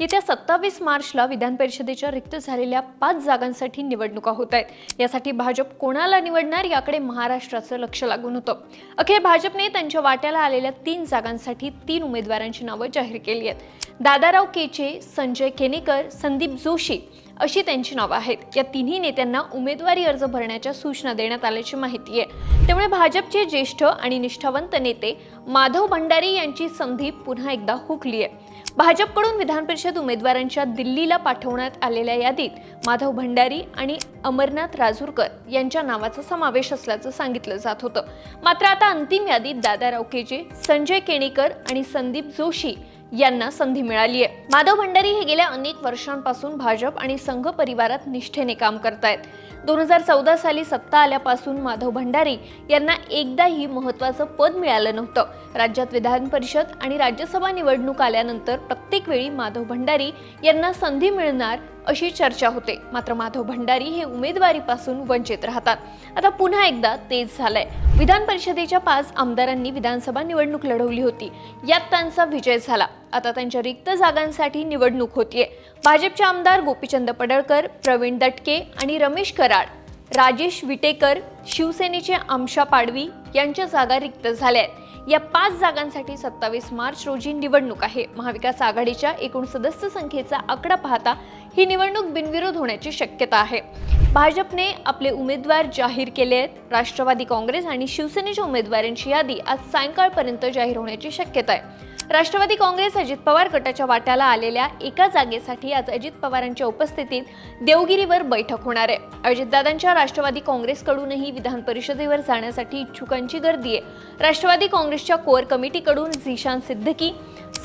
येत्या सत्तावीस मार्चला विधान परिषदेच्या रिक्त झालेल्या पाच जागांसाठी निवडणुका होत आहेत. यासाठी भाजप कोणाला निवडणार याकडे महाराष्ट्राचं लक्ष लागून होतं. अखेर भाजपने त्यांच्या वाट्याला आलेल्या तीन जागांसाठी तीन उमेदवारांची नावं जाहीर केली आहेत. दादाराव केचे संजय केनेकर संदीप जोशी अशी त्यांची नावं आहेत. या तिन्ही नेत्यांना उमेदवारी अर्ज भरण्याच्या सूचना देण्यात आल्याची माहिती आहे. त्यामुळे भाजपचे ज्येष्ठ आणि निष्ठावंत नेते माधव भंडारी यांची संधी पुन्हा एकदा हुकली आहे. भाजपकडून विधान परिषद उमेदवारांच्या दिल्लीला पाठवण्यात आलेल्या यादीत माधव भंडारी आणि अमरनाथ राजूरकर यांच्या नावाचा समावेश असल्याचं सांगितलं जात होतं. मात्र आता अंतिम यादीत दादाराव केजे संजय केणेकर आणि संदीप जोशी यांना संधी मिळाली आहे. माधव भंडारी हे गेल्या अनेक वर्षांपासून भाजप आणि संघ परिवारात निष्ठेने काम करतायत. दोन हजार चौदा साली सत्ता आल्यापासून माधव भंडारी यांना एकदाही महत्वाचं पद मिळालं नव्हतं. राज्यात विधान परिषद आणि राज्यसभा निवडणूक आल्यानंतर प्रत्येक वेळी माधव भंडारी यांना संधी मिळणार अशी चर्चा होते. मात्र माधव भंडारी हे उमेदवारीपासून वंचित राहतात. आता पुन्हा एकदा तेच झालंय. विधान परिषदेच्या पाच आमदारांनी विधानसभा निवडणूक लढवली होती. यात त्यांचा विजय झाला. आता त्यांच्या रिक्त जागांसाठी निवडणूक होतीये. भाजपचे आमदार गोपीचंद पडळकर प्रवीण दटके आणि रमेश कराड राजेश विटेकर शिवसेनेचे आमशा पाडवी यांच्या जागा रिक्त झाल्या आहेत या पाच जागांसाठी सत्तावीस मार्च रोजी निवडणूक आहे. महाविकास आघाडीच्या एकूण सदस्य संख्येचा आकडा पाहता ही निवडणूक बिनविरोध होण्याची शक्यता आहे. भाजपने आपले उमेदवार जाहीर केले आहेत. राष्ट्रवादी काँग्रेस आणि शिवसेनेच्या उमेदवारांची यादी आज सायंकाळपर्यंत जाहीर होण्याची शक्यता आहे. राष्ट्रवादी काँग्रेस अजित पवार गटाच्या वाट्याला आलेल्या एका जागेसाठी आज अजित पवारांच्या उपस्थितीत देवगिरीवर बैठक होणार आहे. अजितदादांच्या राष्ट्रवादी काँग्रेसकडूनही विधान परिषदेवर जाण्यासाठी इच्छुकांची गर्दी आहे. राष्ट्रवादी काँग्रेसच्या कोअर कमिटीकडून झिशान सिद्दकी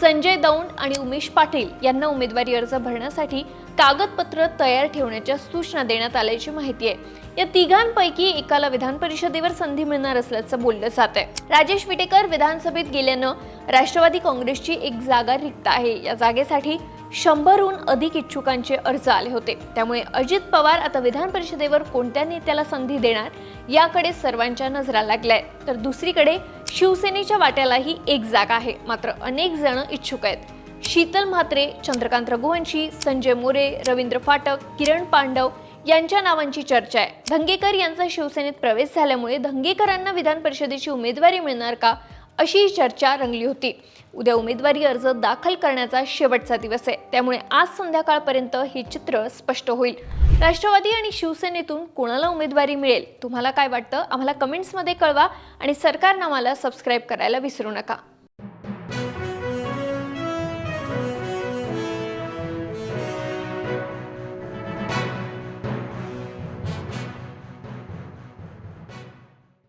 संजय दौंड आणि उमेश पाटील यांना उमेदवारी अर्ज भरण्यासाठी कागदपत्र तयार ठेवण्याच्या सूचना देण्यात आल्याची माहिती आहे. या तिघांपैकी एकाला विधान परिषदेवर संधी मिळणार असल्याचं बोललं जात आहे. राजेश विटेकर विधानसभेत गेल्यानं राष्ट्रवादी काँग्रेसची एक जागा रिक्त आहे. या जागेसाठी शंभरहून अधिक इच्छुकांचे अर्ज आले होते. त्यामुळे अजित पवार आता विधान परिषदेवर कोणत्या नेत्याला संधी देणार याकडे सर्वांच्या नजरा लागल्या तर दुसरीकडे शिवसेनेच्या वाट्यालाही एक जागा आहे. मात्र अनेक जण इच्छुक आहेत. शीतल म्हात्रे चंद्रकांत रघुवंशी संजय मोरे रवींद्र फाटक किरण पांडव यांच्या नावांची चर्चा आहे. धंगेकर यांचा शिवसेनेत प्रवेश झाल्यामुळे धंगेकरांना विधान परिषदेची उमेदवारी मिळणार का अशी चर्चा रंगली होती. उद्या उमेदवारी अर्ज दाखल करण्याचा शेवटचा दिवस आहे. त्यामुळे आज संध्याकाळपर्यंत हे चित्र स्पष्ट होईल. राष्ट्रवादी आणि शिवसेनेतून कोणाला उमेदवारी मिळेल? तुम्हाला काय वाटतं? आम्हाला कमेंट्समध्ये कळवा आणि सरकारनं आम्हाला सबस्क्राईब करायला विसरू नका.